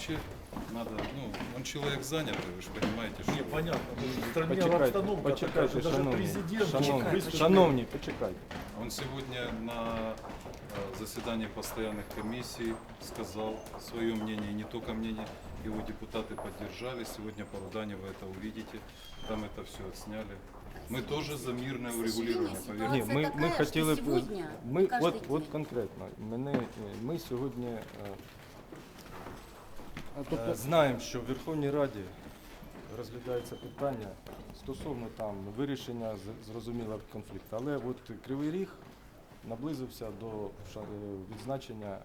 вообще надо, ну, он человек занятый, вы же понимаете, что... Не, понятно. ну, В стране Почекайте, обстановка такая, почекайте, что даже шановні, президент шановні, выступил. шановні, почекайте. Он сегодня на э, заседании постоянных комиссий сказал свое мнение, и не только мнение, его депутаты поддержали. Сегодня по Рудане вы это увидите, там это все отсняли. Мы тоже за мирное урегулирование, сожалению, поверьте. Ні, ми, така, ми що хотіли б сьогодні, ми кожен от, день. от конкретно. Мене е, ми сьогодні е, е, знаємо, що в Верховній Раді розглядається питання стосовно там вирішення з- зрозумілого конфлікту. Але от Кривий Ріг наблизився до е, відзначення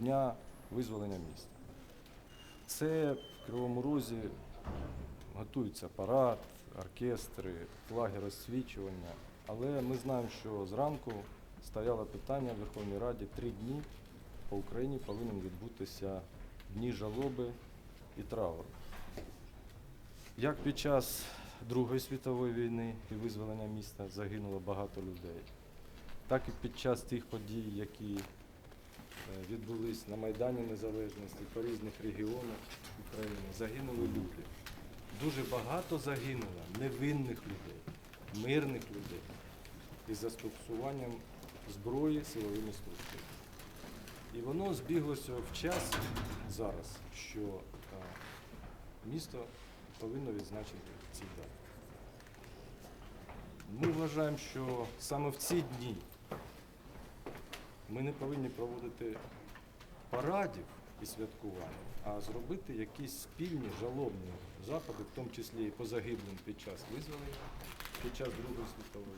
дня визволення міста. Це в Кривому Розі готується парад, оркестри, флаги розсвічування. Але ми знаємо, що зранку стояло питання в Верховній Раді три дні по Україні повинен відбутися дні жалоби і трауру. Як під час Другої світової війни і визволення міста загинуло багато людей, так і під час тих подій, які е, відбулись на Майдані Незалежності по різних регіонах України, загинули люди. Дуже багато загинуло невинних людей, мирних людей із застосуванням зброї силовими структурами. І воно збіглося в час зараз, що е, місто повинно відзначити ці дати. Ми вважаємо, що саме в ці дні ми не повинні проводити парадів і святкувань, а зробити якісь спільні жалобні заходи, в тому числі і по загиблим під час визволення, під час Другої світової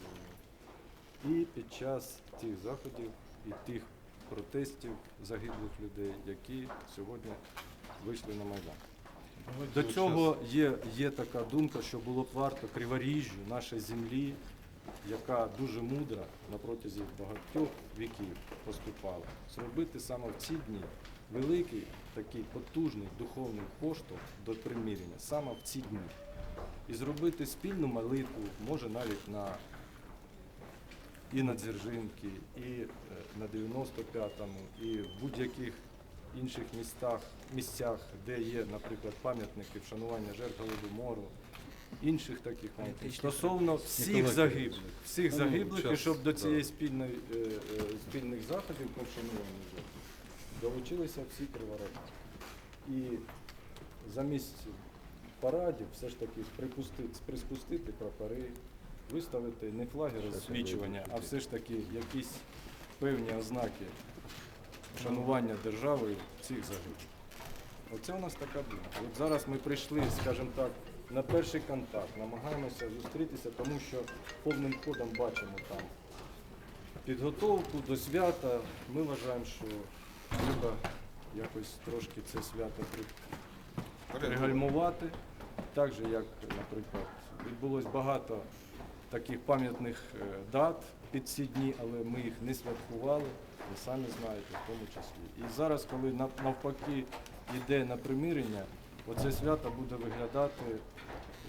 війни, і під час тих заходів і тих протестів загиблих людей, які сьогодні вийшли на Майдан. До цього є, є така думка, що було б варто криворіжжю нашої землі, яка дуже мудра на протязі багатьох віків поступала, зробити саме в ці дні великий такий потужний духовний поштовх до примирення, саме в ці дні. І зробити спільну молитву, може навіть на і на Дзержинки, і е, на 95-му, і в будь-яких інших містах, місцях, де є, наприклад, пам'ятники вшанування жертв Голодомору, інших таких моментів. Стосовно всіх загиблих, всіх Ну, загиблих, і щоб до цієї спільної, е, е, спільних заходів по вшануванню жертв долучилися всі криворожани. І замість парадів все ж таки приспустити прапори, виставити не флаги розсвічування, а все ж таки якісь певні ознаки шанування держави цих загиблих. Оце у нас така думка. От зараз ми прийшли, скажімо так, на перший контакт, намагаємося зустрітися, тому що повним ходом бачимо там підготовку до свята. Ми вважаємо, що треба якось трошки це свято пригальмувати. Так же, як, наприклад, відбулось багато таких пам'ятних е, дат під ці дні, але ми їх не святкували, ви самі знаєте, в тому числі. І зараз, коли навпаки йде на примирення, оце свято буде виглядати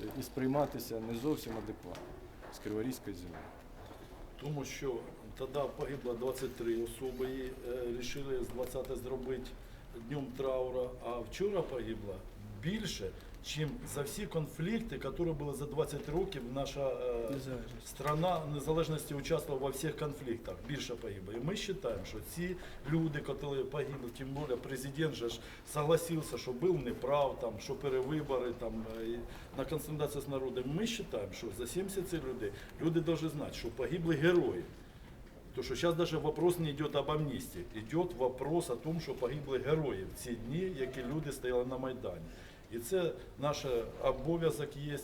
е, і сприйматися не зовсім адекватно з Криворізької землі. Тому що тоді погибло 23 особи, і е, рішили з 20 зробити днем траура, а вчора погибло більше, ніж за всі конфлікти, які були за 20 років. Наша е, страна незалежності участвувала во всіх конфліктах, більше погибло. І ми вважаємо, що ці люди, які погибли, тим більше президент же ж согласився, що був неправ, там, що перевибори там, е, на консультацію з народом. Ми вважаємо, що за 70 цих людей люди повинні знати, що погибли герої. То що зараз даже вопрос не йде об амністії, йде вопрос о том, що погибли герої в ці дні, які люди стояли на Майдані. І це наш обов'язок є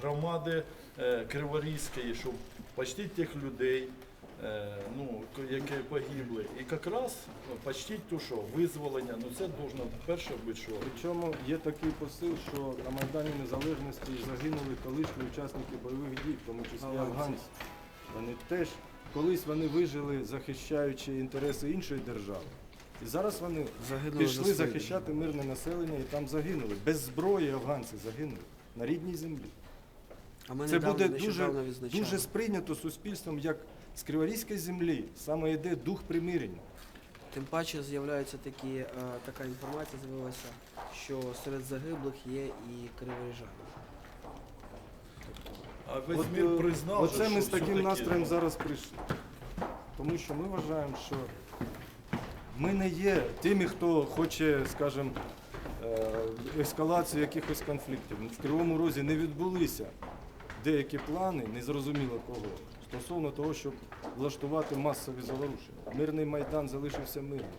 громади е, Криворізької, щоб почтити тих людей, е, ну, які погибли. І якраз ну, почтити то, що визволення, ну це должно перше бути, що Причому є такий посил, що на Майдані Незалежності загинули колишні учасники бойових дій, в тому числі афганці. Вони теж колись вони вижили, захищаючи інтереси іншої держави. І зараз вони Загинули пішли за свої. захищати мирне населення і там загинули. Без зброї афганці загинули на рідній землі. А ми Це недавно, буде дуже, нещодавно відзначали. дуже сприйнято суспільством, як з Криворізької землі саме йде дух примирення. Тим паче з'являються такі, е, така інформація з'явилася, що серед загиблих є і криворіжани. А весь От, мір е, признав, Оце же, ми з таким все-таки, настроєм зараз прийшли. Тому що ми вважаємо, що ми не є тими, хто хоче, скажімо, е, ескалацію якихось конфліктів. В Кривому Розі не відбулися деякі плани, незрозуміло кого, стосовно того, щоб влаштувати масові заворушення. Мирний майдан залишився мирним.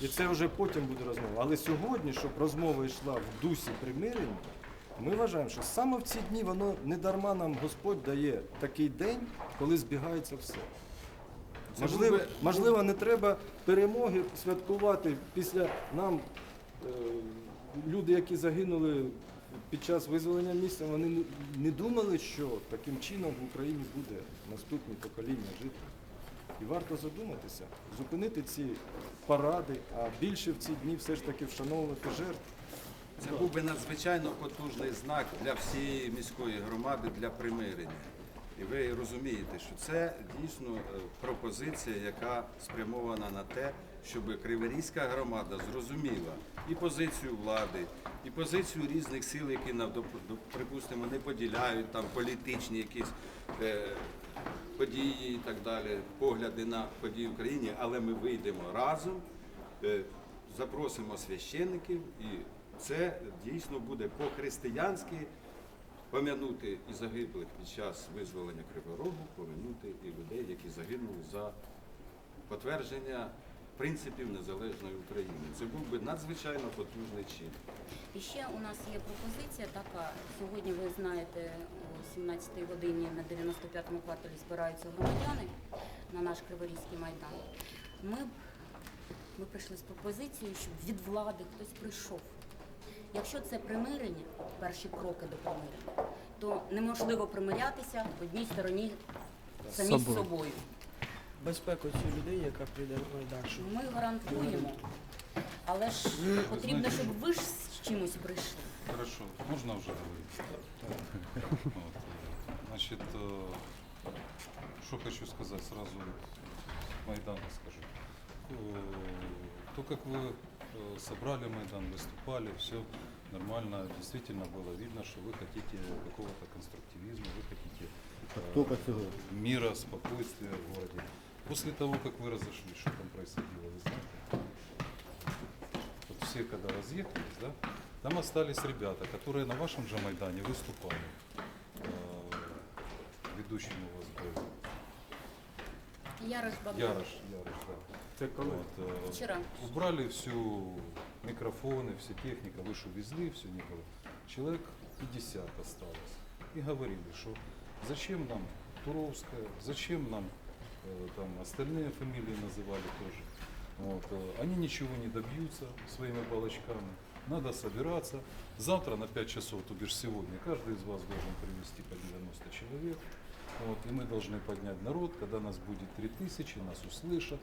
І це вже потім буде розмова. Але сьогодні, щоб розмова йшла в дусі примирення, ми вважаємо, що саме в ці дні воно не дарма нам Господь дає такий день, коли збігається все. Можливо, можливо, не треба перемоги святкувати після нам. е, Люди, які загинули під час визволення місця, вони не- не думали, що таким чином в Україні буде наступне покоління жити. І варто задуматися, зупинити ці паради, а більше в ці дні все ж таки вшановувати жертв. Це був би надзвичайно потужний знак для всієї міської громади для примирення. І ви розумієте, що це дійсно е, пропозиція, яка спрямована на те, щоб Криворізька громада зрозуміла і позицію влади, і позицію різних сил, які припустимо, не поділяють там політичні якісь е, події і так далі, погляди на події в Україні, але ми вийдемо разом. Е, запросимо священників, і це дійсно буде по-християнськи пом'янути і загиблих під час визволення Кривого Рогу, пом'янути і людей, які загинули за потвердження принципів незалежної України. Це був би надзвичайно потужний чин. І ще у нас є пропозиція така. Сьогодні ви знаєте, о 17-й годині на 95-му кварталі збираються громадяни на наш Криворізький майдан. Ми, ми прийшли з пропозицією, щоб від влади хтось прийшов. Якщо це примирення, перші кроки до примирення, то неможливо примирятися в одній стороні самі з собою. Безпеку цих людей, яка прийде на майдан. щоб Ми гарантуємо, але ж потрібно, щоб ви ж з чимось прийшли. Хорошо, можно уже говорить? Вот, э, Значит, э, что хочу сказать, сразу Майдана скажу. Э, То, как вы э, собрали Майдан, выступали, все нормально, действительно было видно, что вы хотите какого-то конструктивизма, вы хотите э, мира, спокойствия в городе. После того, как вы разошлись, что там происходило, вы знаете? Вот все, когда разъехались, да, там остались ребята, которые на вашем же Майдане выступали. Э, Ведущим у вас был Ярош Богдан. Ярош, Ярош, да. Коли? Вот, э, Вчера. Убрали всю микрофоны, всю техника, вы ж увезли, все не было. Человек 50 осталось. И говорили, что зачем нам Туровская, зачем нам э, там остальные фамилии называли тоже. Вот, э, они ничего не добьются своими балочками. Надо собираться. Завтра на 5 часов, то бишь сегодня, каждый из вас должен привести по 90 человек. Вот, и мы должны поднять народ, когда нас будет 3000, нас услышат.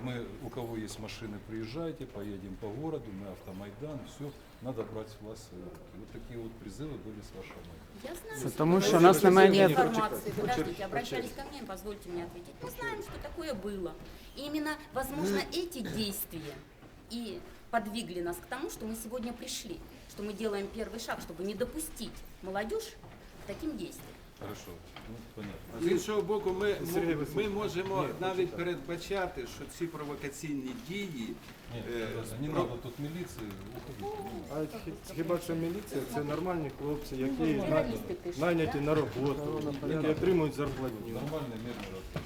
Мы, у кого есть машины, приезжайте, поедем по городу, мы автомайдан, все, надо брать власть в свои руки. Вот такие вот призывы были с вашего майдана. Я знаю, что тому, вы що нас немає ні- информации. Подождите, обращались ко мне, позвольте мне ответить. Мы знаем, что такое было. И именно, возможно, эти действия и подвигли нас к тому, что мы сегодня пришли, что мы делаем первый шаг, чтобы не допустить молодежь к таким действиям. Хорошо, ну, понятно. З іншого боку, ми, Сергій ми Васильович, можемо ні, навіть почекайте. передбачати, що ці провокаційні дії Нет, э, не про- надо тут милиции, уходите. А хі- хіба що міліція це нормальні хлопці, які на- журналісти пишуть, найняті да? на роботу, які отримують зарплатню. Нормальный мирный разговор.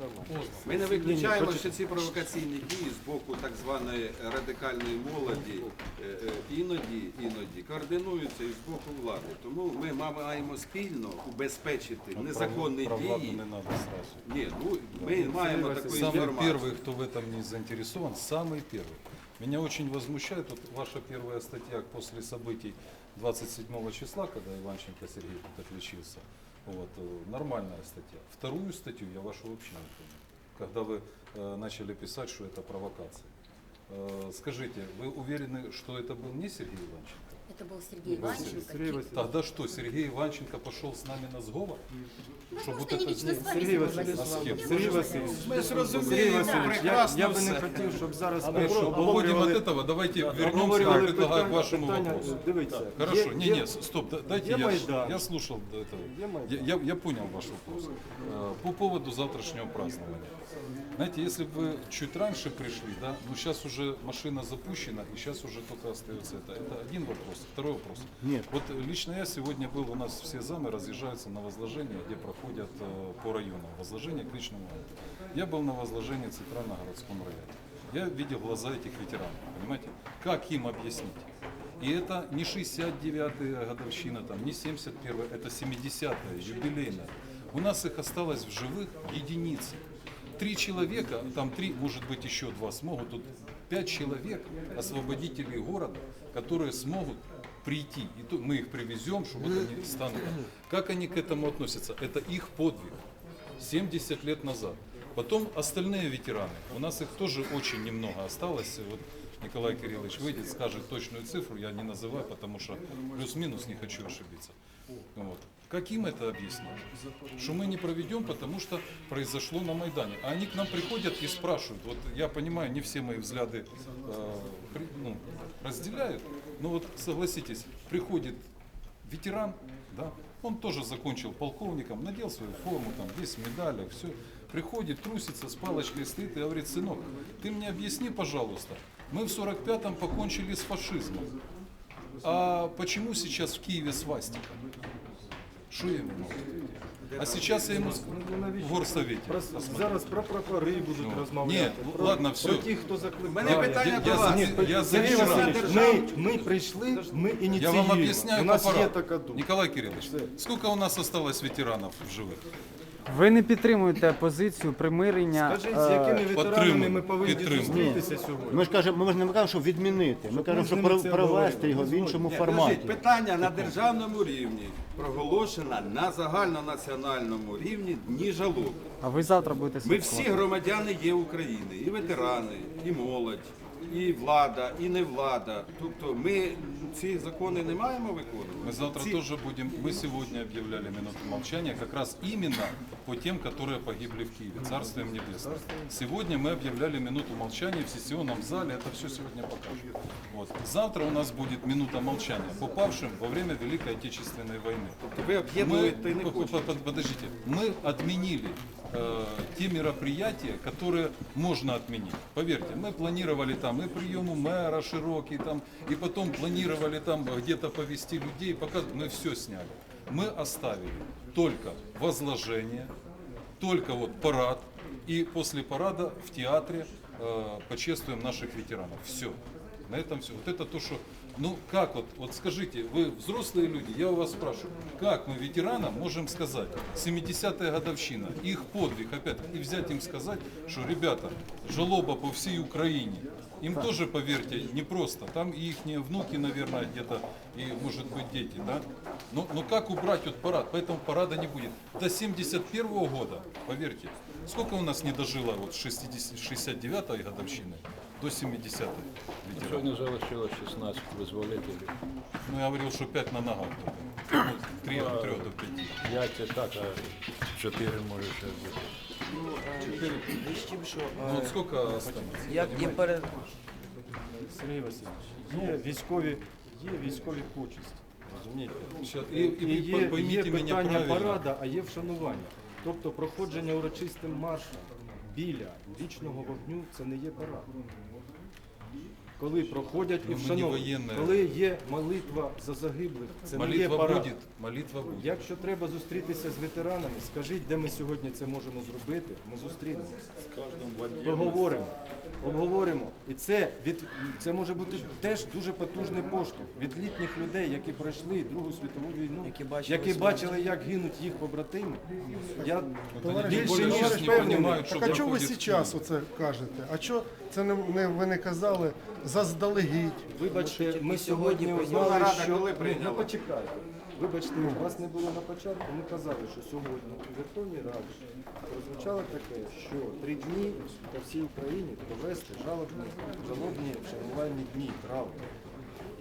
Це нормально. Ми не Ні, ні, виключаємо, почекайте. що ці провокаційні дії з боку так званої радикальної молоді е, е, іноді, іноді координуються і з боку влади. Тому ми маємо спільно убезпечити А незаконні про, про владу дії. не надо сразу. Ні, ну ми маємо таку Васильович, Самый інформацію. первый, кто в этом не заинтересован, самый первый. Меня очень возмущает вот ваша первая статья после событий 27 числа, когда Иванченко Сергей тут отличился. Вот, э, нормальная статья. Вторую статью я вашу вообще не понял. Когда вы э, начали писать, что это провокация. Э, скажите, вы уверены, что это был не Сергей Иванченко? Это был Сергей Иванченко. Сергей Васильевич. Тогда что, Сергей Иванченко пошел с нами на сговор? Мы Чтобы просто вот не это лично с вами Сергій согласились. Васильович, А з ким? Сергій Васильович, Ми ж Сергій розуміємо Васильович, я, прекрасно я би не все. хотів, щоб зараз Мы ми что, будем от обговорювали, этого? Давайте вернемся, обговорювали я предлагаю к питання- вашему питання. вопросу. Дивіться, Хорошо, є- не, є- не, стоп, да- дайте є я, ж- Майдан. я слушал до этого. Є Майдан. Я, я, я понял ваш вопрос. Э, По поводу завтрашнего празднования. Знаете, если бы вы чуть раньше пришли, да, ну сейчас уже машина запущена, и сейчас уже только остается это. Это один вопрос. Второй вопрос. Нет. Вот э, лично я сегодня был, у нас все замы разъезжаются на возложение, где проходят э, по районам, возложение к личному акту. Я был на возложении в Центрально-городском районе. Я видел глаза этих ветеранов, понимаете? Как им объяснить? И это не 69-я годовщина, там, не 71-я, это 70-я, юбилейная. У нас их осталось в живых единицы. Три человека, там три, может быть еще два смогут, тут пять человек, освободителей города, которые смогут прийти. И то мы их привезем, чтобы вот они станут. Как они к этому относятся? Это их подвиг. 70 лет назад. Потом остальные ветераны. У нас их тоже очень немного осталось. Вот Николай Кириллович выйдет, скажет точную цифру, я не называю, потому что плюс-минус не хочу ошибиться. Вот. Как им это объяснить? Что мы не проведем, потому что произошло на Майдане. А они к нам приходят и спрашивают. Вот я понимаю, не все мои взгляды э, при- ну, разделяют, но вот согласитесь, приходит ветеран, да, он тоже закончил полковником, надел свою форму, там, весь в медалях, все. Приходит, трусится, с палочкой стоит и говорит, сынок, ты мне объясни, пожалуйста, мы в 45-м покончили с фашизмом. А почему сейчас в Киеве свастика? Что я ему могу ответить? А сейчас я ему ск- в горсовете. Про- зараз про прапори будуть Ну, розмовляти. ні, про, ладно, все. Про тих, хто закликає. мене питання я, до вас. я, Ні, я Сергій завершаю. Васильович, ми, ми прийшли, ми Я ініціюємо. вам объясняю У нас по є порядку. така думка. Николай Кириллович, сколько у нас осталось ветеранов в живых? Ви не підтримуєте позицію примирення. Скажіть, е, з якими ветеранами ми повинні підтримую. зустрітися сьогодні? Ми ж кажемо, ми ж не кажемо, щоб відмінити. Ми кажемо, про- провести його в іншому Ні, форматі. подождіть, питання на державному рівні проголошено на загальнонаціональному рівні дні жалоби. А ви завтра будете Ми святкувати. всі громадяни є України, і ветерани, і молодь, і влада, і невлада. Тобто ми ці закони не маємо виконувати. Мы завтра Ці- тоже будем, мы сегодня объявляли минуту молчания как раз именно по тем, которые погибли в Киеве, Царство им небесное. Сегодня мы объявляли минуту молчания в сессионном зале, это все сегодня покажем. Вот. Завтра у нас будет минута молчания по павшим во время Великой Отечественной войны. Тобто ви Мы, об'єднуєте не по- по- хочете. по- подождите, мы отменили э, те мероприятия, которые можно отменить. Поверьте, мы планировали там и приему мэра широкий, там, и потом планировали там где-то повести людей, пока мы все сняли. Мы оставили только возложение, только вот парад, и после парада в театре э, почествуем наших ветеранов. Все. На этом все. Вот это то, что... Ну как вот, вот скажите, вы взрослые люди, я у вас спрашиваю, как мы ветеранам можем сказать, 70-я годовщина, их подвиг опять, и взять им сказать, что, ребята, жалоба по всей Украине, им тоже, поверьте, непросто. Там и их внуки, наверное, где-то, и, может быть, дети, да? Но, но как убрать вот парад? Поэтому парада не будет. До 71 года, поверьте, сколько у нас не дожило вот 60, 69-й годовщины до 70-й ветеранов? Сьогодні залишилось 16 визволителів. Ну, я говорил, что 5 на ногах только. Ну, 3 от 3 до 5. 5 це так, а 4 може ще бути. Ну, е, річ в тім, що е, Ну, вот сколько останется? як і перед Сергій Васильович, є військові, є військові почесті. Розумієте? Сейчас, и, І є, поймите є питання правильно. парада, а є вшанування. Тобто проходження урочистим маршем біля вічного вогню це не є парад. Коли проходять і вшановують, воєнне. коли є молитва за загиблих, це не є Молитва парад. будет, молитва будет. Якщо треба зустрітися з ветеранами, скажіть, де ми сьогодні це можемо зробити. Ми зустрінемося. Поговоримо, обговоримо. І це від це може бути теж дуже потужний поштовх від літніх людей, які пройшли Другу світову війну, Які бачили які бачили, як гинуть їх побратими. Я більше ніж впевнений. понимают, что Так а чого ви проходит в зараз оце кажете? А чого це не, не ви не казали заздалегідь? Вибачте, ми сьогодні узнали, Рада що ну, почекайте. Вибачте, вас не було на початку. Ми казали, що сьогодні у Верховній Раді прозвучало таке, що три дні по всій Україні провести жалобні, жалобні вшанувальні дні, правда.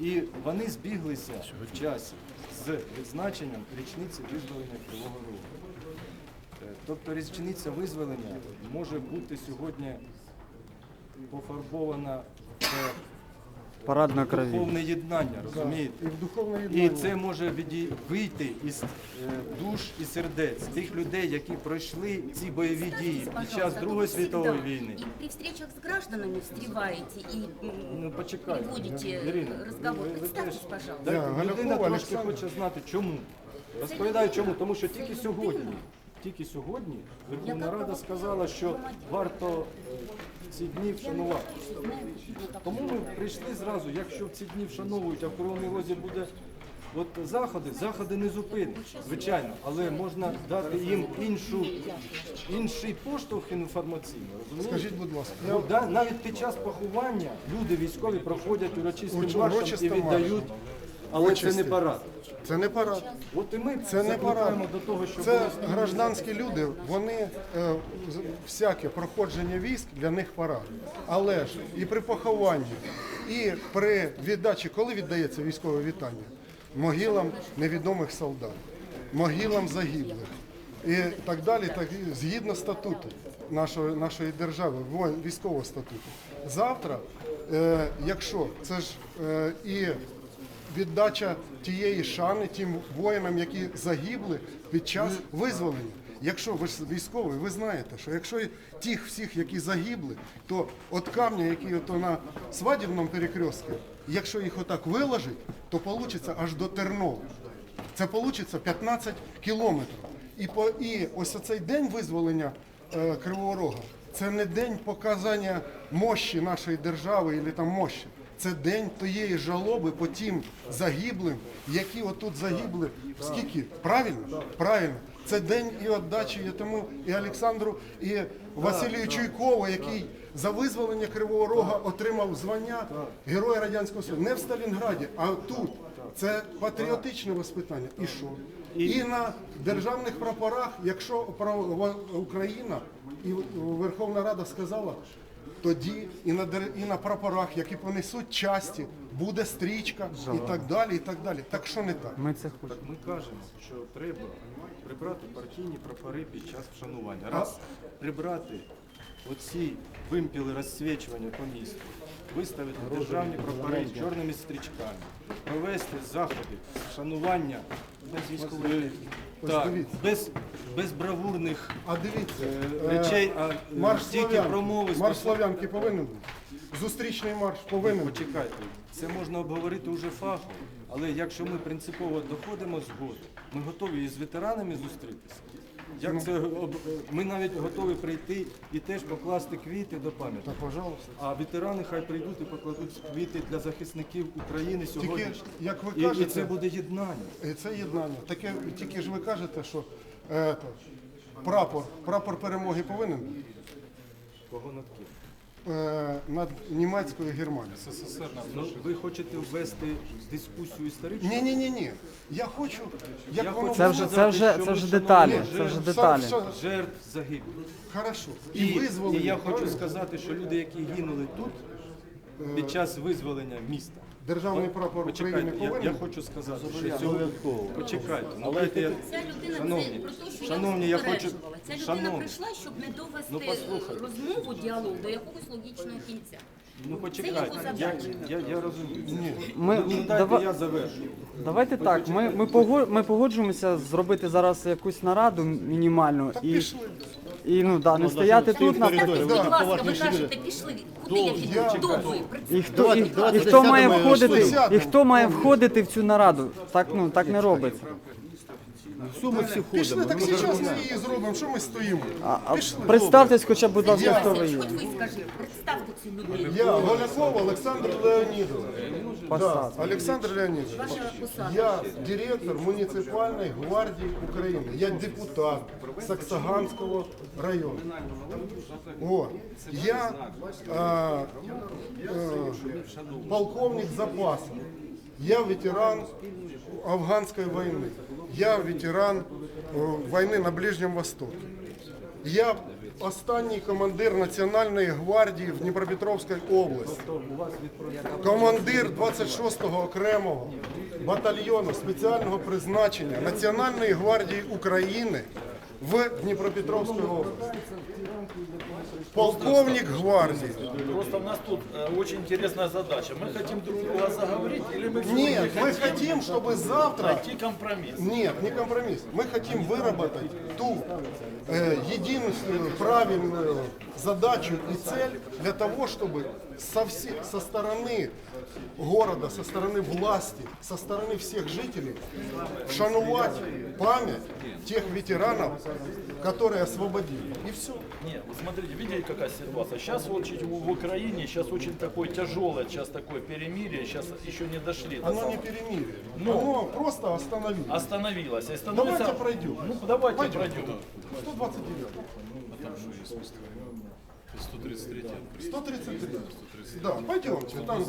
І вони збіглися в часі з відзначенням річниці визволення Кривого Рогу. Е, Тобто річниця визволення може бути сьогодні пофарбована в Парадна крові. духовне єднання, розумієте? І в духовне І це може відій- вийти із е, душ і сердець тих людей, які пройшли ці бойові дії під час Пожалуйста, Другої вы світової всегда війни. И при встречах с гражданами встреваете и м, Ну почекайте, приводите Ірина, разговор. ви- ви Представьтесь, теж- пожалуйста. Да, людина трошки хоче знати, чому. Розповідаю чому, тому що тільки сьогодні, тільки сьогодні Верховна Рада сказала, що варто е, ці дні вшанувати. Тому ми прийшли зразу, якщо в ці дні вшановують, а в Кривому Розі буде от заходи, заходи не зупинять, звичайно, але можна дати їм іншу, інший поштовх інформаційний, розумієте? Скажіть, будь ласка, Ну, да, навіть під час поховання люди військові проходять урочистим маршем і віддають, маршем. Але це не парад. це не парад. От і ми Це не парад. до того, щоб Це гражданські люди, вони е, всяке проходження військ для них парад. Але ж і при похованні, і при віддачі, коли віддається військове вітання? Могилам невідомих солдат, могилам загиблих і так далі, так згідно статуту нашої, нашої держави, військового статуту. Завтра, е, якщо це ж е, і віддача тієї шани тим воїнам, які загибли під час визволення. Якщо ви військовий, ви знаєте, що якщо тих всіх, які загибли, то от камня, які ото на свадібному перекрестку, якщо їх отак виложить, то вийде аж до Тернова. Це вийде 15 кілометрів. І, по, і ось оцей день визволення е, Кривого Рога, це не день показання мощі нашої держави або там мощі. Це день тієї жалоби по тим загиблим, які отут загибли. Скільки? Правильно? Правильно. Це день і віддачі і тому і Олександру, і Василію Чуйкову, який за визволення Кривого Рога отримав звання Героя Радянського Союзу. Не в Сталінграді, а тут. Це патріотичне воспитання. І що? І на державних прапорах, якщо Україна і Верховна Рада сказала, тоді і на, і на прапорах, які понесуть часті, буде стрічка і так далі, і так далі. Так що не так? Ми це хочемо. Так ми кажемо, що треба прибрати партійні прапори під час вшанування. Раз прибрати оці вимпіли розсвічування по місту, виставити державні прапори з чорними стрічками, провести заходи вшанування без так, дивіться. без, без бравурних А дивіться, е, е, речей, а е, марш тільки промови Марш Слов'янки повинен бути. Зустрічний марш повинен бути. Почекайте, це можна обговорити уже фахово, але якщо ми принципово доходимо згоди, ми готові із ветеранами зустрітися. Як це об- ми навіть готові прийти і теж покласти квіти до пам'яті. Так, пожалуйста. А ветерани хай прийдуть і покладуть квіти для захисників України Тільки, сьогодні. як ви І, і кажете, це буде єднання. е, це єднання. Таке, тільки ж ви кажете, що е, то, прапор, прапор перемоги повинен Кого над ким? Е, над німецькою Германією. СССР Ну, ви хочете ввести дискусію історичну? Ні, ні, ні, ні. Я хочу, як Я воно хочу Це вже, це вже, це вже деталі. Це вже деталі. Жертв загиблих. Хорошо. І, І, визволення. і я хочу правильно? сказати, що люди, які гинули тут під час визволення міста. Державний прапор почекайте, України я, повинен. я хочу сказати, що цього почекайте. Ну, дайте я... Ця людина Шановні, про те, що шановні, я я хочу-. Ця людина шановні. прийшла, щоб не довести Ну, послухайте. розмову, діалог до якогось логічного кінця. Ну почекайте, я, я, я розумію. Ні. Ми, ну, дайте дава- я завершу. давайте так. Ми, ми, пого- ми погоджуємося зробити зараз якусь нараду мінімальну і, Пішли. І ну да, не стояти тут на Представтесь, будь ласка, ви кажете, пішли. Куди я піду? Хто ви? і хто, і, і хто має входити, і хто має входити в цю нараду. Так ну так не робиться. Все ми всі Пішли, ходимо. так зараз ми її зробимо. Що ми стоїмо? А, а Пішли. представтесь, хоча б, будь ласка, хто ви є. Ви скажіть, представте цю людину. Я Голяков Олександр Леонідович. Да, Посад. Олександр Леонідович. Ваша посада. Я директор муніципальної гвардії України. Я депутат Саксаганського району. О, я а, е, полковник запасу. Я ветеран афганской войны. Я ветеран э, войны на Ближнем Востоке. Я останній командир Національної гвардії в Дніпропетровській області. Командир 26-го окремого батальйону спеціального призначення Національної гвардії України в Дніпропетровській області. Полковник гвардії. Просто у нас тут э, очень интересная задача. Мы хотим друг друга заговорить или мы Нет, мы хотим, чтобы завтра найти компромисс? Нет, не компромисс. Мы хотим выработать ту э, единственную, правильную задачу и цель для того, чтобы со, все, со стороны города, со стороны власти, со стороны всех жителей вшанувать память тех ветеранов, которые освободили. И все. Нет, вот смотрите, видите, какая ситуация? Сейчас вот чуть в Украине, сейчас очень такое тяжелое, сейчас такое перемирие, сейчас еще не дошли. до Оно не перемирие. Ну. Оно просто остановилось. Остановилось. И становится... Давайте пройдем. Ну, давайте Пойдем. пройдем. 129. Там же есть выставка. 133 133. Да, пойдемте. Там,